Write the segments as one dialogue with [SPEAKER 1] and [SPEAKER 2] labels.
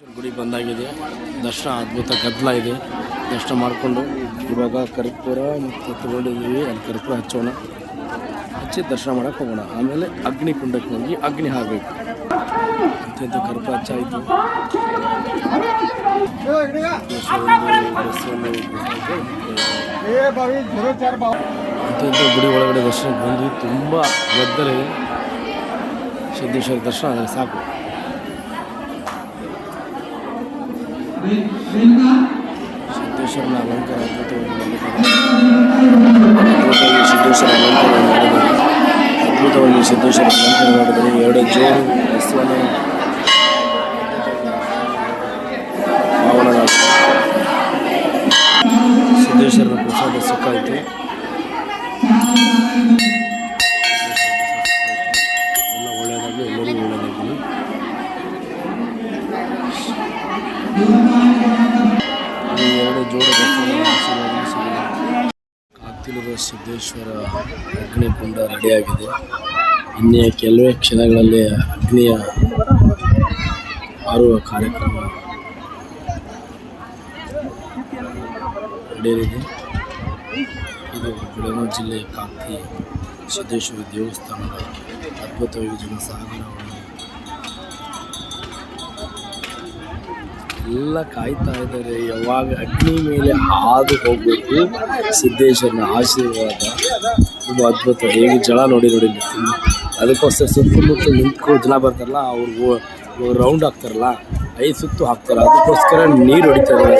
[SPEAKER 1] ಗುಡಿ ಬಂದಾಗಿದೆ. ದರ್ಶನ ಅದ್ಭುತ ಗದ್ದಲ ಇದೆ. ದರ್ಶನ ಮಾಡಿಕೊಂಡು ಇವಾಗ ಕರ್ಪೂರ ಮತ್ತು ತಗೊಂಡಿದ್ದೀವಿ ಅಲ್ಲಿ ಕರ್ಪೂರ ಹಚ್ಚೋಣ. ಹಚ್ಚಿ ದರ್ಶನ ಮಾಡೋಕೆ ಹೋಗೋಣ. ಆಮೇಲೆ ಅಗ್ನಿ ಕುಂಡಕ್ಕೆ ಹೋಗಿ ಅಗ್ನಿ ಹಾಕಬೇಕು. ಅತ್ಯಂತ ಕರ್ಪೂರ ಹಚ್ಚಾಯಿತು ಅತ್ಯಂತ ಗುಡಿ ಒಳಗಡೆ ದರ್ಶನಕ್ಕೆ ಬಂದು ತುಂಬ ಗದ್ದಲ ಇದೆ. ಸಿದ್ದೇಶ್ವರ ದರ್ಶನ ಸಾಕು. ಸಿದ್ದೇಶ್ವರನ ಅಲಂಕಾರ ಅದ್ಭುತವಾಗಿ ಸಿದ್ದೇಶ್ವರ ಅಲಂಕಾರ ಮಾಡಿದ್ದಾರೆ ಅದ್ಭುತವಾಗಿ ಸಿದ್ದೇಶ್ವರ ಅಲಂಕಾರ ಮಾಡಿದ್ದಾರೆ ಎರಡು ಜೋರು ಬಸವನ ಆಶೀರ್ವಾದ ಸಿದ್ದೇಶ್ವರ ಅಗ್ನಿಕುಂಡ ರೆಡಿಯಾಗಿದೆ. ಇನ್ನೇ ಕೆಲವೇ ಕ್ಷಣಗಳಲ್ಲಿ ಅಗ್ನಿಯ ಹಾರುವ ಕಾರ್ಯಕ್ರಮ ನಡೆಯಲಿದೆ. ಇದು ಬೆಳಗಾವಿ ಜಿಲ್ಲೆಯ ಕಾಂತಿ ಸಿದ್ದೇಶ್ವರ ದೇವಸ್ಥಾನದ ಅದ್ಭುತವಾಗಿ ಜನಸಾಗರವನ್ನು ಎಲ್ಲ ಕಾಯ್ತಾ ಇದ್ದಾರೆ. ಯಾವಾಗ ಅಗ್ನಿ ಮೇಲೆ ಹಾದು ಹೋಗಬೇಕು. ಸಿದ್ದೇಶ್ವರನ ಆಶೀರ್ವಾದ. ತುಂಬ ಅದ್ಭುತ. ಹೇಗೆ ಜಳ ನೋಡಿ ನೋಡಿ ಅದಕ್ಕೋಸ್ಕರ ಸುತ್ತಮುತ್ತ ನಿಂತ್ಕೊಂಡು ಜನ ಬರ್ತಾರಲ್ಲ, ಅವ್ರು ರೌಂಡ್ ಹಾಕ್ತಾರಲ್ಲ, ಐದು ಸುತ್ತು ಹಾಕ್ತಾರೆ. ಅದಕ್ಕೋಸ್ಕರ ನೀರು ಹೊಡಿತಾರೆ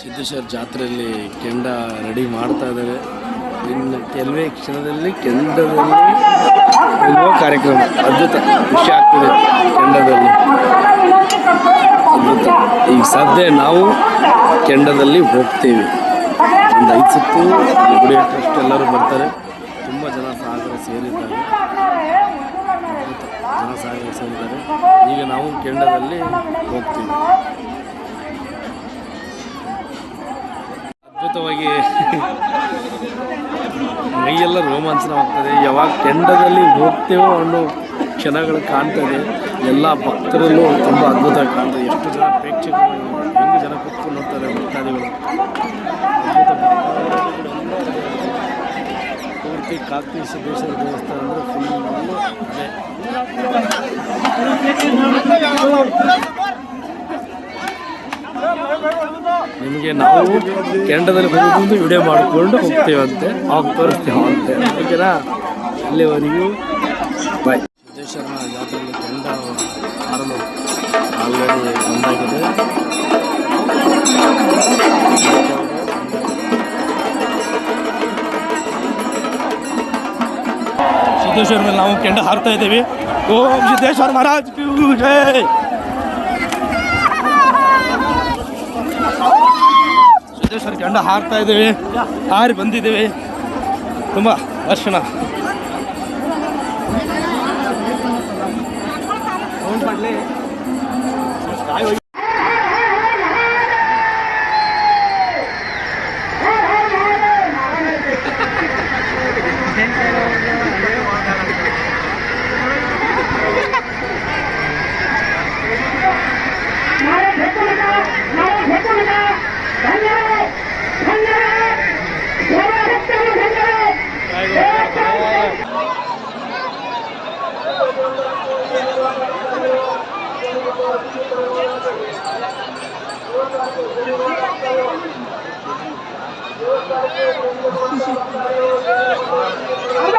[SPEAKER 1] ಸಿದ್ದೇಶ್ವರ ಜಾತ್ರೆಯಲ್ಲಿ ಕೆಂಡ ರೆಡಿ ಮಾಡ್ತಾ ಇದ್ದಾರೆ. ಇನ್ನು ಕೆಲವೇ ಕ್ಷಣದಲ್ಲಿ ಕೆಂಡದಲ್ಲಿ ಹೋಗುವ ಕಾರ್ಯಕ್ರಮ ಅದ್ಭುತ ಖುಷಿ ಆಗ್ತದೆ ಕೆಂಡದಲ್ಲಿ ಅದ್ಭುತ. ಈಗ ಸದ್ಯ ನಾವು ಕೆಂಡದಲ್ಲಿ ಹೋಗ್ತೇವೆ. ಒಂದು ಐದು ಸುತ್ತು ಗುಡಿ ಟ್ರಸ್ಟ್ ಎಲ್ಲರೂ ಬರ್ತಾರೆ. ತುಂಬ ಜನ ಸಾಗರ ಸೇರಿದ್ದಾರೆ. ಜನ ಸಾಗರ ಸೇರಿದ್ದಾರೆ. ಈಗ ನಾವು ಕೆಂಡದಲ್ಲಿ ಹೋಗ್ತೀವಿ. ಅದ್ಭುತವಾಗಿ ಮೈಯೆಲ್ಲ ರೋಮಾಂಚನವಾಗ್ತದೆ. ಯಾವಾಗ ಕೆಂಡದಲ್ಲಿ ಹೋಗ್ತೇವೋ ಅನ್ನೋ ಕ್ಷಣಗಳು ಕಾಣ್ತದೆ. ಎಲ್ಲ ಭಕ್ತರಲ್ಲೂ ತುಂಬ ಅದ್ಭುತ ಕಾಣ್ತದೆ. ಎಷ್ಟು ಜನ ಪ್ರೇಕ್ಷಕರು, ಹೆಂಗೆ ಜನ ಕೂತ್ಕೊಂಡು ನೋಡ್ತಾರೆ ಭಕ್ತಾದಿಗಳು. ಪೂರ್ತಿ ಕಾಕಿ ಸಿದ್ದೇಶ್ವರ ದೇವಸ್ಥಾನ ಅಂದರೆ ಫುಲ್ ಅದೇ. ನಿಮಗೆ ನಾವು ಕೆಂಡದಲ್ಲಿ ಬಂದು ವಿಡಿಯೋ ಮಾಡಿಕೊಂಡು ಹೋಗ್ತೇವಂತೆ. ಆಗ ತೋರಿಸ್ತೇವಂತೆ ಓಕೆನಾ? ಅಲ್ಲಿವರೆಗೂ ಬಾಯ್ ಸಿದ್ದೇಶ್ವರನ ಜಾತ್ರೆಯಲ್ಲಿ ಕೆಂಡ ಆರಲು ಆಲ್ರೆಡಿ ಬಂದಾಗಿದೆ. ಸಿದ್ದೇಶ್ವರ ಮೇಲೆ ನಾವು ಕೆಂಡ ಹಾರ್ತಾ ಇದ್ದೀವಿ. ಓಂ ಸಿದ್ದೇಶ್ವರ ಮಹಾರಾಜ್ ಜೈ. ಸಿದ್ದೇಶ್ವರ ಗಂಡ ಹಾರ್ತಾ ಇದ್ದೀವಿ. ಹಾರಿ ಬಂದಿದ್ದೀವಿ. ತುಂಬ ದರ್ಶನ
[SPEAKER 2] ನಾಳೆ あっ!